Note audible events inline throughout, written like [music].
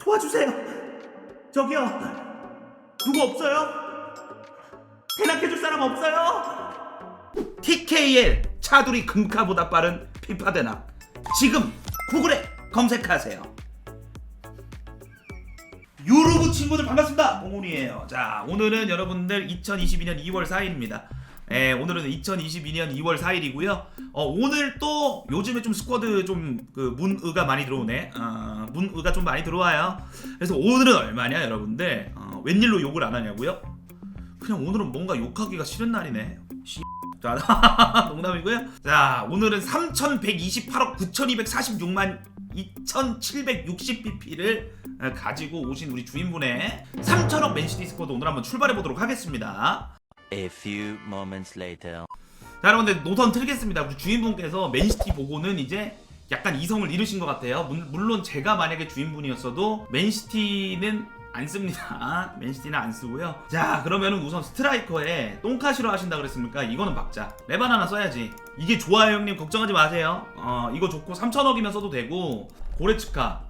도와주세요. 저기요. 누구 없어요? 대낮해줄 사람 없어요? TKL 차두리 금카보다 빠른 피파 대낮. 지금 구글에 검색하세요. 유로브 친구들 반갑습니다. 봉훈이에요. 자, 오늘은 여러분들 2022년 2월 4일입니다. 예, 오늘은 2022년 2월 4일이고요. 어, 오늘 또 요즘에 좀 스쿼드 좀 그 문의가 많이 들어오네. 어, 문의가 좀 많이 들어와요. 그래서 오늘은 얼마냐, 여러분들? 어, 웬일로 욕을 안 하냐고요? 그냥 오늘은 뭔가 욕하기가 싫은 날이네. 씨. 자, [laughs] 농담이고요. 자, 오늘은 3,128억 9,246만 2,760bp를 가지고 오신 우리 주인분의 3천억 맨시티 스쿼드 오늘 한번 출발해 보도록 하겠습니다. A few moments later. 자, 여러분들 노선 틀겠습니다. 우리 주인분께서 맨시티 보고는 이제 약간 이성을 잃으신 것 같아요. 물- 물론 제가 만약에 주인분이었어도 맨시티는 안 씁니다. [laughs] 맨시티는 안 쓰고요. 자, 그러면은 우선 스트라이커에 똥카시로 하신다 그랬습니까? 이거는 박자. 레반 하나 써야지. 이게 좋아요, 형님. 걱정하지 마세요. 어, 이거 좋고 3천억이면 써도 되고 고레츠카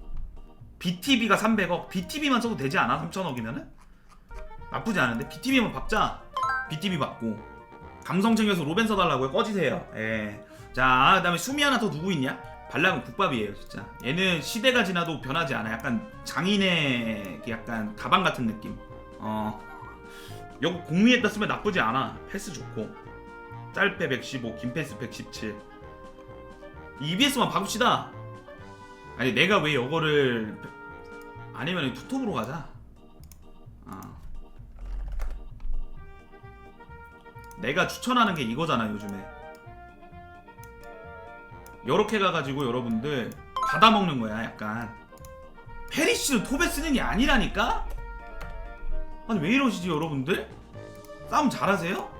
BTB가 300억. BTB만 써도 되지 않아? 3천억이면은? 나쁘지 않은데 BTB만 박자. BTB 받고 감성 챙겨서 로벤 써달라고요? 꺼지세요. 예. 자, 그다음에 수미 하나 더 누구 있냐? 발락은 국밥이에요, 진짜. 얘는 시대가 지나도 변하지 않아. 약간 장인의 그 약간 가방 같은 느낌. 어. 여기 공미에다 쓰면 나쁘지 않아. 패스 좋고. 짤패 115, 긴패스 117. EBS만 바꿉시다. 아니 내가 왜 이거를 아니면 투톱으로 가자. 내가 추천하는 게 이거잖아 요즘에. 요렇게 가가지고 여러분들 받아먹는 거야 약간. 페리시는 톱에 쓰는 게 아니라니까? 아니 왜 이러시지 여러분들? 싸움 잘하세요?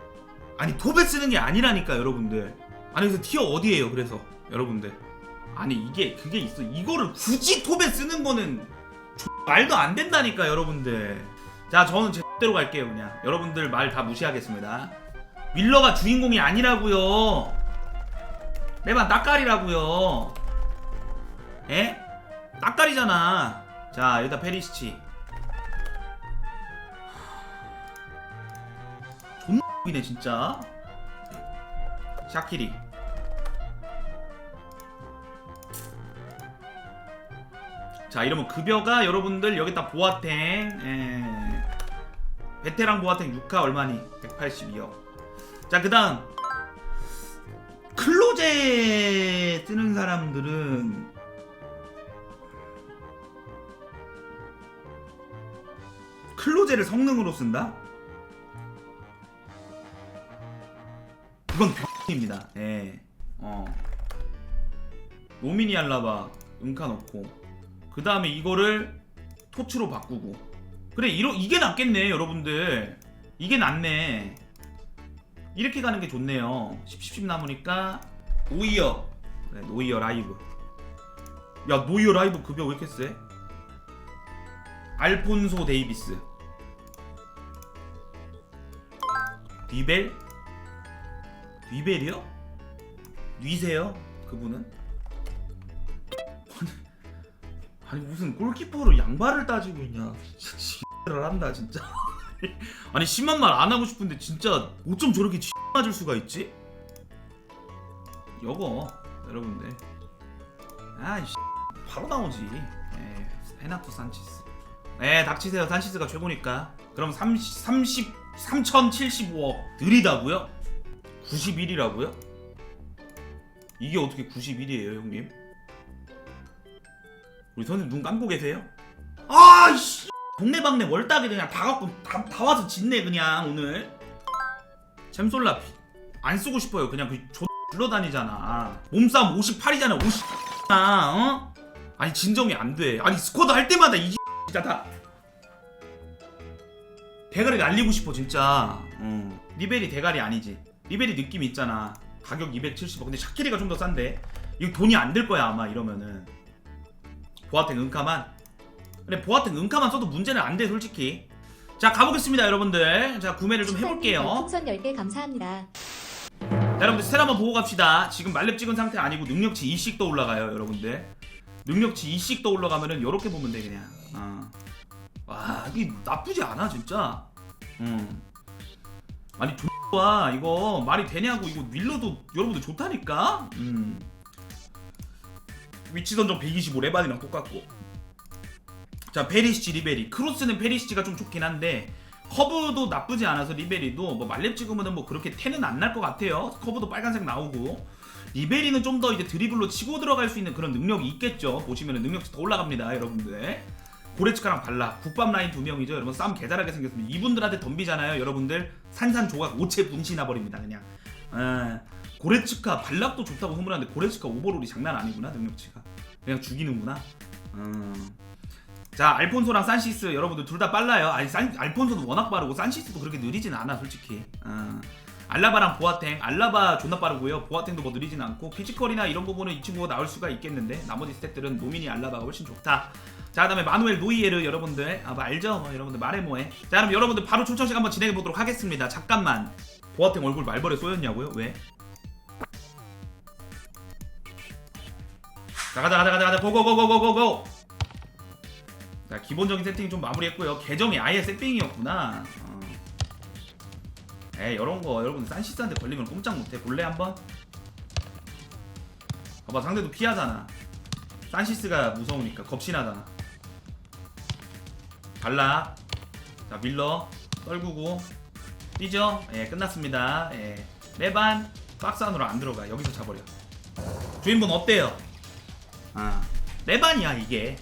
아니 톱에 쓰는 게 아니라니까 여러분들. 아니 그래서 티어 어디에요 그래서? 여러분들. 아니 이게 그게 있어. 이거를 굳이 톱에 쓰는 거는 말도 안 된다니까 여러분들. 자 저는 제 대로 갈게요 그냥. 여러분들 말 다 무시하겠습니다 밀러가 주인공이 아니라고요. 내만 따까리라고요. 에? 따까리잖아. 자 여기다 페리시치. 존나 이네 진짜. 샤키리. 자 이러면 급여가 여러분들 여기다 보아탱 에. 베테랑 보아탱 6카 얼마니? 182억 자 그다음 클로제 쓰는 사람들은 클로제를 성능으로 쓴다? 그건 병입니다. 예. 어. 노미니 알라바 은카 넣고 그 다음에 이거를 토츠로 바꾸고 그래 이러, 이게 낫겠네 여러분들 이게 낫네 이렇게 가는 게 좋네요. 10, 10, 10 남으니까 노이어 네, 노이어 라이브 야 노이어 라이브 급여 왜 이렇게 세? 알폰소 데이비스 뒤벨? 뒤벨이요? 뉘세요? 그분은? [laughs] 아니, 무슨 골키퍼로 양발을 따지고 있냐 [laughs] X를 한다 진짜 [laughs] 아니 심한 말 안 하고 싶은데 진짜 어쩜 저렇게 X 맞을 수가 있지? 여거 여러분들 아이씨 바로 나오지 에 헤나토 산치스 네 닥치세요 산치스가 최고니까 그럼 30, 30 3075억 느리다고요? 91이라고요? 이게 어떻게 91이에요 형님? 우리 선생님 눈 감고 계세요? 아이씨 동네방네 월딱이 그냥 다 갖고 다, 다 와서 짓네 그냥 오늘. 잼솔라 안 쓰고 싶어요. 그냥 그 X 불러다니잖아. 몸싸움 58이잖아 50 어? 아니 진정이 안돼. 아니 스쿼드 할 때마다 이 진짜 다. 대가리 날리고 싶어 진짜. 어. 리벨이 대가리 아니지. 리벨이 느낌 있잖아. 가격 270원 근데 샤키리가 좀 더 싼데. 이거 돈이 안 들 거야 아마 이러면은. 보아탱 은카만 근데 보아탱 은카만 써도 문제는 안 돼 솔직히. 자 가보겠습니다 여러분들. 자 구매를 좀 해볼게요. 풍선 10개 감사합니다. 자, 여러분들 스탯 한번 보고 갑시다. 지금 말렙 찍은 상태 아니고 능력치 2씩도 올라가요 여러분들. 능력치 2씩 더 올라가면은 이렇게 보면 돼 그냥. 어. 와 이게 나쁘지 않아 진짜. 음. 아니 좋아. 이거 말이 되냐고. 이거 윌러도 여러분들 좋다니까? 음. 위치 선정 125 레반이랑 똑같고 자 페리시치 리베리. 크로스는 페리시치가 좀 좋긴 한데 커브도 나쁘지 않아서 리베리도 뭐 말렙 찍으면은 뭐 그렇게 태는 안 날 것 같아요. 커브도 빨간색 나오고. 리베리는 좀 더 이제 드리블로 치고 들어갈 수 있는 그런 능력이 있겠죠. 보시면은 능력치 더 올라갑니다 여러분들. 고레츠카랑 발라. 국밥 라인 두 명이죠. 여러분 싸움 개잘하게 생겼습니다. 이분들한테 덤비잖아요 여러분들. 산산조각 오체 분신나 버립니다 그냥. 에, 고레츠카 발락도 좋다고 소문하는데 고레츠카 오버롤이 장난 아니구나 능력치가. 그냥 죽이는구나. 음. 자 알폰소랑 산시스 여러분들 둘 다 빨라요. 아니 산, 알폰소도 워낙 빠르고 산시스도 그렇게 느리진 않아 솔직히. 어. 알라바랑 보아탱. 알라바 존나 빠르고요. 보아탱도 뭐 느리진 않고 피지컬이나 이런 부분은 이 친구가 나올 수가 있겠는데 나머지 스탯들은 노미니 알라바가 훨씬 좋다. 자 그다음에 마누엘 노이에르 여러분들. 아뭐 알죠? 뭐 여러분들 말해 뭐해. 자 그럼 여러분들 바로 초청식 한번 진행해 보도록 하겠습니다. 잠깐만. 보아탱 얼굴 말벌에 쏘였냐고요? 왜? 자 가자 가자 가자 가자. 고고고고고고고 자 기본적인 세팅 좀 마무리했고요. 계정이 아예 세팅이었구나. 어. 에이 이런 거 여러분 산시스한테 걸리면 꼼짝 못해. 볼래 한번? 봐봐 상대도 피하잖아. 산시스가 무서우니까 겁신하잖아. 발라. 자 밀러. 떨구고. 뛰죠? 예 끝났습니다. 예. 레반. 박스 안으로 안 들어가. 여기서 자버려. 주인분 어때요? 아 레반이야 이게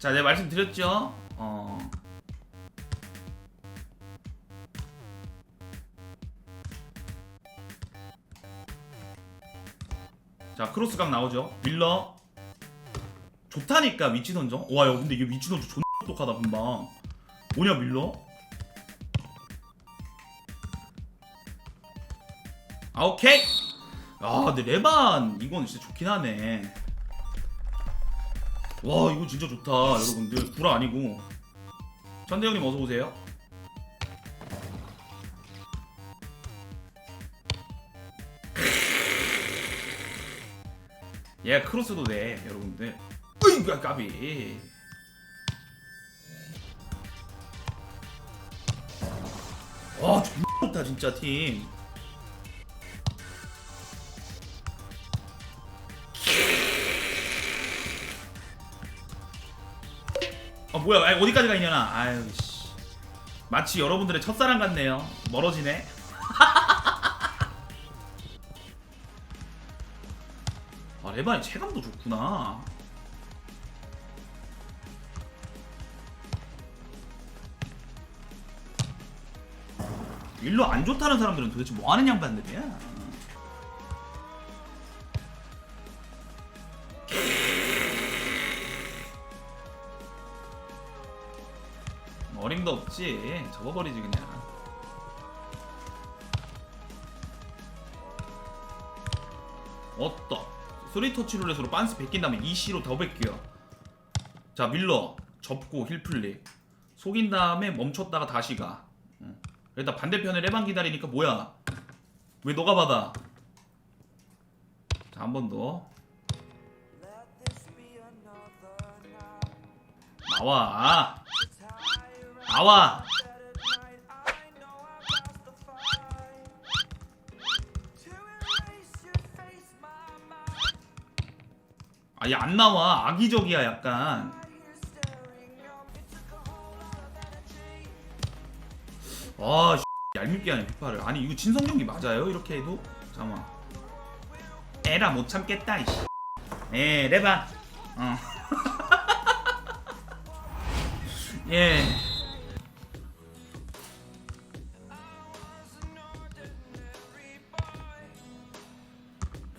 자, 내가 말씀드렸죠. 어. 자, 크로스각 나오죠. 밀러. 좋다니까 위치 선정. 와, 야, 근데 이게 위치 선정 존나 똑똑하다 금방. 뭐냐 밀러? 아, 오케이. 아, 근데 레반 이건 진짜 좋긴 하네. 와 이거 진짜 좋다 여러분들 구라 아니고 전대 형님 어서 오세요. 얘 [laughs] 크로스도 돼 여러분들. 으이 까비. 와 좋다 진짜 팀. 뭐야 아이, 어디까지 가 있냐나 아유 씨. 마치 여러분들의 첫사랑 같네요. 멀어지네. [laughs] 아 레반이 체감도 좋구나. 일로 안 좋다는 사람들은 도대체 뭐 하는 양반들이야 어림도 없지. 접어버리지 그냥. 어떠? 스리터치 룰렛으로 빤스 베낀 다음에 이시로 더 베껴. 자 밀러. 접고 힐플릭 속인 다음에 멈췄다가 다시 가. 응. 일단 반대편에 레반 기다리니까 뭐야? 왜 너가 받아? 자 한 번 더. 나와 나와. 아얘 안 나와. 악의적이야 약간. 아 씨, 얄밉게 하네 피파를. 아니 이거 진성 경기 맞아요? 이렇게 해도? 잠깐만. 에라 못 참겠다 이씨. 에 레바. 어. [laughs] 예.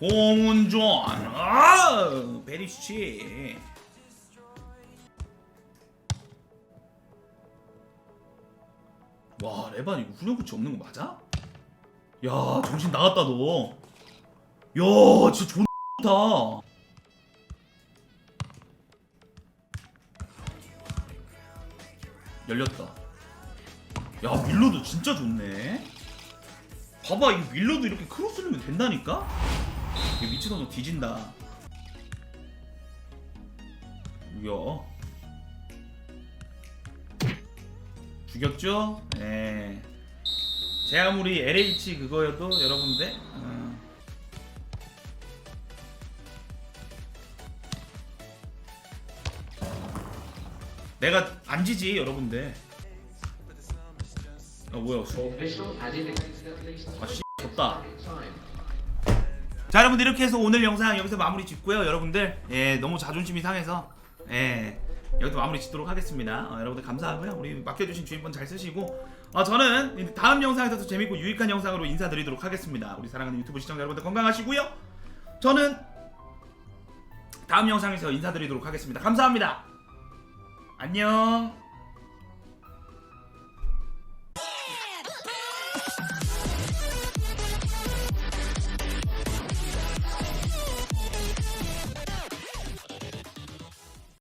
봉운전 아 베리쉬 와 레반 이거 훈련 코치 없는 거 맞아? 야 정신 나갔다 너야 진짜 [laughs] 좋다. 열렸다. 야 밀로도 진짜 좋네. 봐봐 이 윌러도 이렇게 크로스 넣으면 된다니까? 이 미친놈 뒤진다 뭐야 죽였죠? 예. 제 아무리 LH 그거여도 여러분들 어. 내가 안 지지 여러분들 아 뭐야 아 씨 졌다 자 여러분들 이렇게 해서 오늘 영상 여기서 마무리 짓고요. 여러분들 예 너무 자존심이 상해서 예 여기서 마무리 짓도록 하겠습니다. 어, 여러분들 감사하고요. 우리 맡겨주신 주인분 잘 쓰시고 어, 저는 다음 영상에서 더 재밌고 유익한 영상으로 인사드리도록 하겠습니다. 우리 사랑하는 유튜브 시청자 여러분들 건강하시고요. 저는 다음 영상에서 인사드리도록 하겠습니다. 감사합니다. 안녕